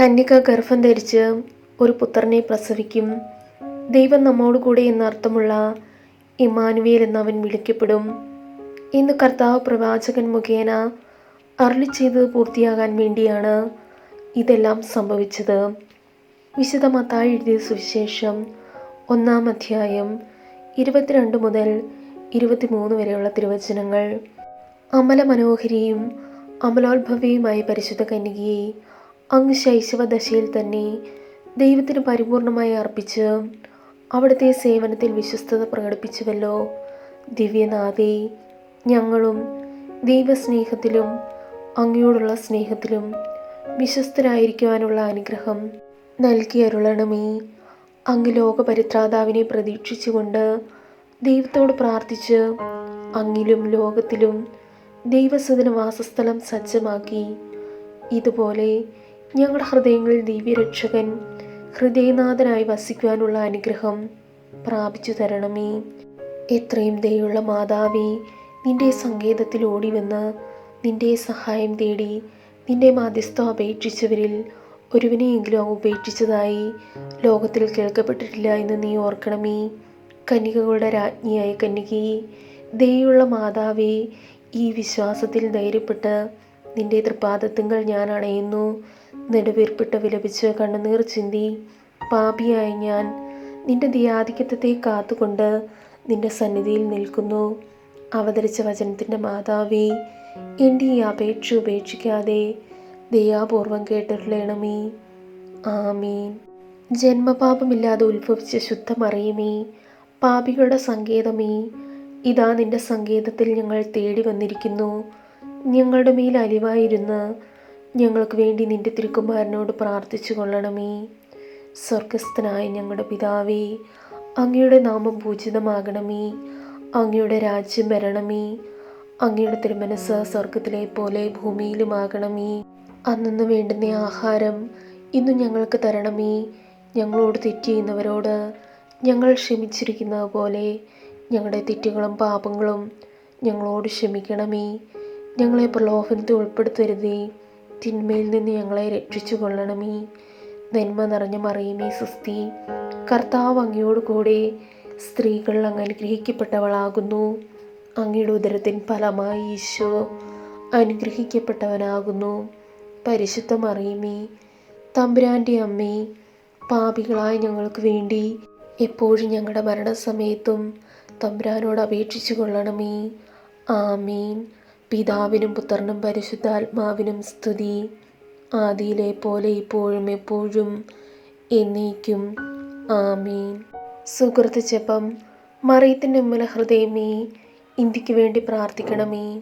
കന്യക ഗർഭം ധരിച്ച് ഒരു പുത്രനെ പ്രസവിക്കും. ദൈവം നമ്മോട് കൂടെ എന്നർത്ഥമുള്ള ഇമാനുവേൽ എന്നവൻ വിളിക്കപ്പെടും. ഇന്ന് കർത്താവ് പ്രവാചകൻ മുഖേന അർളി ചെയ്ത് പൂർത്തിയാകാൻ വേണ്ടിയാണ് ഇതെല്ലാം സംഭവിച്ചത്. വിശുദ്ധ എഴുതിയ സുവിശേഷം ഒന്നാം അധ്യായം ഇരുപത്തിരണ്ട് മുതൽ ഇരുപത്തിമൂന്ന് വരെയുള്ള തിരുവചനങ്ങൾ. അമല മനോഹരിയും അമലോത്ഭവിയുമായ പരിശുദ്ധ കന്യകയെ അങ്ങ് ശൈശവദശയിൽ തന്നെ ദൈവത്തിന് പരിപൂർണമായി അർപ്പിച്ച് അവിടുത്തെ സേവനത്തിൽ വിശ്വസ്തത പ്രകടിപ്പിച്ചുവല്ലോ. ദിവ്യനാഥേ ഞങ്ങളും ദൈവസ്നേഹത്തിലും അങ്ങയോടുള്ള സ്നേഹത്തിലും വിശ്വസ്തരായിരിക്കുവാനുള്ള അനുഗ്രഹം നൽകി അരുളണമേ. അങ്ങ് ലോകപരിത്രാതാവിനെ പ്രതീക്ഷിച്ചുകൊണ്ട് ദൈവത്തോട് പ്രാർത്ഥിച്ച് അങ്ങിലും ലോകത്തിലും ദൈവസുദിന വാസസ്ഥലം സജ്ജമാക്കി. ഇതുപോലെ ഞങ്ങളുടെ ഹൃദയങ്ങളിൽ ദിവ്യരക്ഷകൻ ഹൃദയനാഥനായി വസിക്കുവാനുള്ള അനുഗ്രഹം പ്രാപിച്ചു തരണമേ. എത്രയും ദയുള്ള മാതാവേ നിന്റെ സങ്കേതത്തിൽ ഓടിവന്ന് നിന്റെ സഹായം തേടി നിന്റെ മാധ്യസ്ഥം അപേക്ഷിച്ചവരിൽ ഒരുവിനെയെങ്കിലും അങ്ങ് ഉപേക്ഷിച്ചതായി ലോകത്തിൽ കേൾക്കപ്പെട്ടിട്ടില്ല എന്ന് നീ ഓർക്കണമേ. കന്യകകളുടെ രാജ്ഞിയായ കന്യകയെ ദയുള്ള മാതാവേ ഈ വിശ്വാസത്തിൽ ധൈര്യപ്പെട്ട് നിന്റെ തൃപ്പാദത്തുങ്ങൾ ഞാൻ അണയുന്നു. നെടുവീർപ്പിട്ട് വിലപിച്ച് കണ്ണുനീർ ചിന്തി. പാപിയായ ഞാൻ നിന്റെ ദിയാധിക്യത്തെ കാത്തുകൊണ്ട് നിന്റെ സന്നിധിയിൽ നിൽക്കുന്നു. അവതരിച്ച വചനത്തിന്റെ മാതാവേ എന്റെ ഈ അപേക്ഷ ഉപേക്ഷിക്കാതെ ദയാപൂർവം കേട്ടിട്ടുള്ളണമേ ആമീൻ. ജന്മപാപമില്ലാതെ ഉത്ഭവിച്ച ശുദ്ധമറിയുമേ പാപികളുടെ സങ്കേതമേ. ഇതാ നിന്റെ സങ്കേതത്തിൽ ഞങ്ങൾ തേടി വന്നിരിക്കുന്നു. ഞങ്ങളുടെ മേൽ അലിവായിരുന്ന് ഞങ്ങൾക്ക് വേണ്ടി നിന്റെ തിരുക്കുമാരനോട് പ്രാർത്ഥിച്ചു കൊള്ളണമേ. സ്വർഗസ്ഥനായ ഞങ്ങളുടെ പിതാവേ അങ്ങയുടെ നാമം പൂജിതമാകണമേ. അങ്ങയുടെ രാജ്യം വരണമേ. അങ്ങയുടെ തിരുമനസ് സ്വർഗത്തിലെ പോലെ ഭൂമിയിലുമാകണമേ. അന്നു വേണ്ടുന്ന ആഹാരം ഇന്നു ഞങ്ങൾക്ക് തരണമേ. ഞങ്ങളോട് തെറ്റ് ചെയ്യുന്നവരോട് ഞങ്ങൾ ക്ഷമിച്ചിരിക്കുന്നത് പോലെ ഞങ്ങളുടെ തെറ്റുകളും പാപങ്ങളും ഞങ്ങളോട് ക്ഷമിക്കണമേ. ഞങ്ങളെ പ്രലോഭനത്തിൽ ഉൾപ്പെടുത്തരുതേ. തിന്മയിൽ നിന്ന് ഞങ്ങളെ രക്ഷിച്ചു കൊള്ളണമേ നന്മ നിറഞ്ഞ മറിയുമേ സുസ്തി കർത്താവ് അങ്ങയോട് കൂടെ സ്ത്രീകൾ അങ്ങ് അനുഗ്രഹിക്കപ്പെട്ടവളാകുന്നു. അങ്ങയുടെ ഉദരത്തിൻ ഫലമായി ഈശോ അനുഗ്രഹിക്കപ്പെട്ടവനാകുന്നു. പരിശുദ്ധ മറിയമേ തമ്പുരാന്റെ അമ്മേ പാപികളായ ഞങ്ങൾക്ക് വേണ്ടി എപ്പോഴും ഞങ്ങളുടെ മരണസമയത്തും തമ്പുരാനോട് അപേക്ഷിച്ചു കൊള്ളണമേ ആമീൻ. പിതാവിനും പുത്രനും പരിശുദ്ധാത്മാവിനും സ്തുതി. ആദിയിലെ പോലെ ഇപ്പോഴും എപ്പോഴും എന്നേക്കും. ആമീൻ. സുഹൃത്ത് ജപം മറിയത്തിന്റെ ഉമ്മല ഹൃദയമേ ഇന്ത്യയ്ക്ക് വേണ്ടി പ്രാർത്ഥിക്കണമേ.